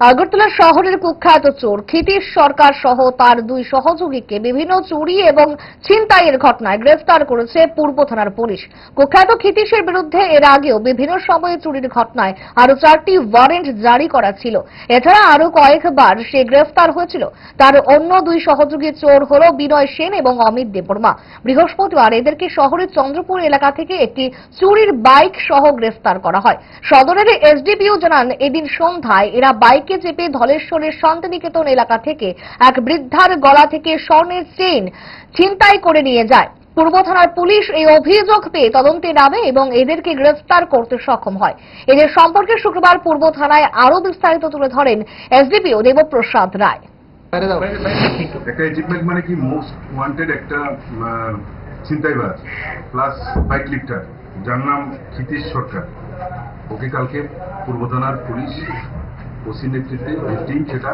আগরতলা শহরের কুখ্যাত চোর, ক্ষিতীশ সরকার সহ তার দুই সহযোগীকে বিভিন্ন চুরি এবং ছিনতাইয়ের ঘটনায় গ্রেফতার করেছে পূর্ব থানার পুলিশ। কুখ্যাত ক্ষিতীশের বিরুদ্ধে এর আগেও বিভিন্ন সময়ে চুরির ঘটনায় আরও চারটি ওয়ারেন্ট জারি করা ছিল। এছাড়া আরও কয়েকবার সে গ্রেফতার হয়েছিল। তার অন্য দুই সহযোগী চোর হল বিনয় সেন এবং অমিত দেববর্মা। বৃহস্পতিবার এদেরকে শহরের চন্দ্রপুর এলাকা থেকে একটি চুরির বাইক সহ গ্রেফতার করা হয়। সদরের এসডিপিও জানান, এদিন সন্ধ্যায় এরা বাইকে চেপে ধলেশ্বরের শান্তিনিকেতন এলাকা থেকে এক বৃদ্ধার গলা থেকে স্বর্ণের চেইন ছিনতাই করে নিয়ে যায়। পূর্ব থানার পুলিশ এই অভিযোগ পেয়ে তদন্তে নামে এবং এদেরকে গ্রেফতার করতে সক্ষম হয়। এদের সম্পর্কে শুক্রবার পূর্ব থানায় আরও বিস্তারিত তুলে ধরেন এসডিপিও দেবপ্রসাদ রায়। একটা মানে কি? মোস্ট ওয়ান্টেড একটা ছিনতাইবাজ প্লাস বাইক লিফটার যার নাম ক্ষিতীশ সরকার। ওকে কালকে পূর্ব থানার পুলিশ ওসি নেতৃত্বে যে টিম সেটা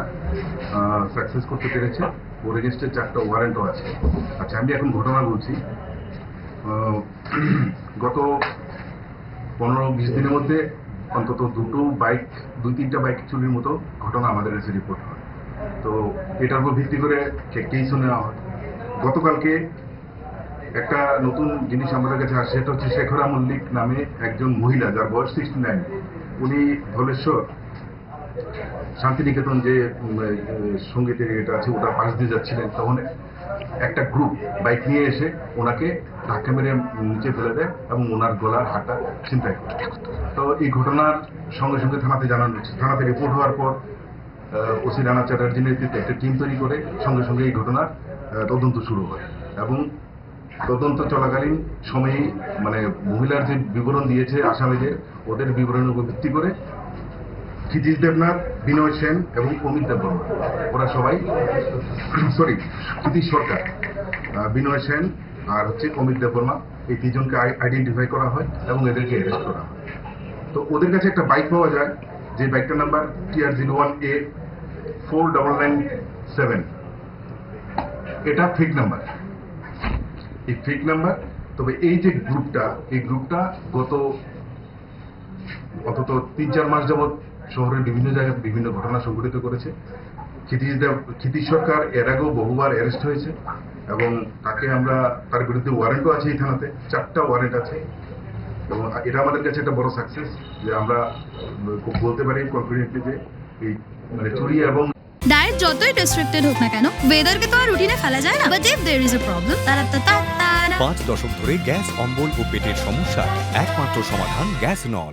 সাকসেস করতে পেরেছে। ওর এগেনস্টে চারটা ওয়ারেন্টও আছে। আচ্ছা আমি এখন ঘটনা বলছি। গত পনেরো বিশ দিনের মধ্যে অন্তত দুটো বাইক দুই তিনটা বাইক চুরির মতো ঘটনা আমাদের কাছে রিপোর্ট হয়। তো এটার উপর ভিত্তি করে কেসও নেওয়া হয়। গতকালকে একটা নতুন জিনিস আমাদের কাছে আসে, সেটা হচ্ছে শেখরা মল্লিক নামে একজন মহিলা, যার বয়স সিক্সটি নাইন উনি ধলেশ্বর শান্তিনিকেতন যে সঙ্গীতের এটা আছে, ওটা পাশ দিয়ে যাচ্ছিলেন তখন একটা গ্রুপ বাইক নিয়ে এসে ওনাকে ধাক্কা মেরে নিচে ফেলে দেয় এবং ওনার গলার হাটটা চিন্তায় করে। তো এই ঘটনার সঙ্গে সঙ্গে থানাতে জানানো হচ্ছে। থানাতে রিপোর্ট হওয়ার পর ওসি রানা চ্যাটার্জির নেতৃত্বে একটা টিম তৈরি করে সঙ্গে সঙ্গে এই ঘটনার তদন্ত শুরু হয় এবং তদন্ত চলাকালীন সময়ে মানে মহিলার যে বিবরণ দিয়েছে আসামিদের, ওদের বিবরণের উপর ভিত্তি করে ক্ষিতীশ দেবনাথ বিনয় সেন এবং অমিত দেববর্মা ওরা সবাই, সরি ক্ষিতীশ সরকার। বিনয় সেন আর হচ্ছে অমিত দেববর্মা এই তিনজনকে আইডেন্টিফাই করা হয় এবং এদেরকে অ্যারেস্ট করা হয়। তো ওদের কাছে একটা বাইক পাওয়া যায়, যে বাইকটার number TR zero one A four double nine seven এটা ফেক নাম্বার এই ফেক নাম্বার তবে এই যে গ্রুপটা এই গ্রুপটা গত, অন্তত তিন চার মাস যাবৎ শহরের বিভিন্ন জায়গায় বিভিন্ন ঘটনা সংঘটিত করেছে। ক্ষিতীশ সরকার এর আগেও বহুবার অ্যারেস্ট হয়েছে এবং তাকে আমরা, তার বিরুদ্ধে ওয়ারেন্টও আছে এই থানাতে, চারটা ওয়ারেন্ট আছে। এবং এটা আমাদের কাছে একটা বড় সাকসেস যে আমরা বলতে পারি কনফিডেন্টলি যে এই মানে চুরি এবং ডায়েট যতই রেস্ট্রিক্টেড হোক না কেন ওয়েদারকে তো আর রুটিনে ফেলা যায় না। But if there is a problem তারা তা পাঁচ দশক ধরে গ্যাস অম্বল ও পেটের সমস্যা একমাত্র সমাধান গ্যাস নল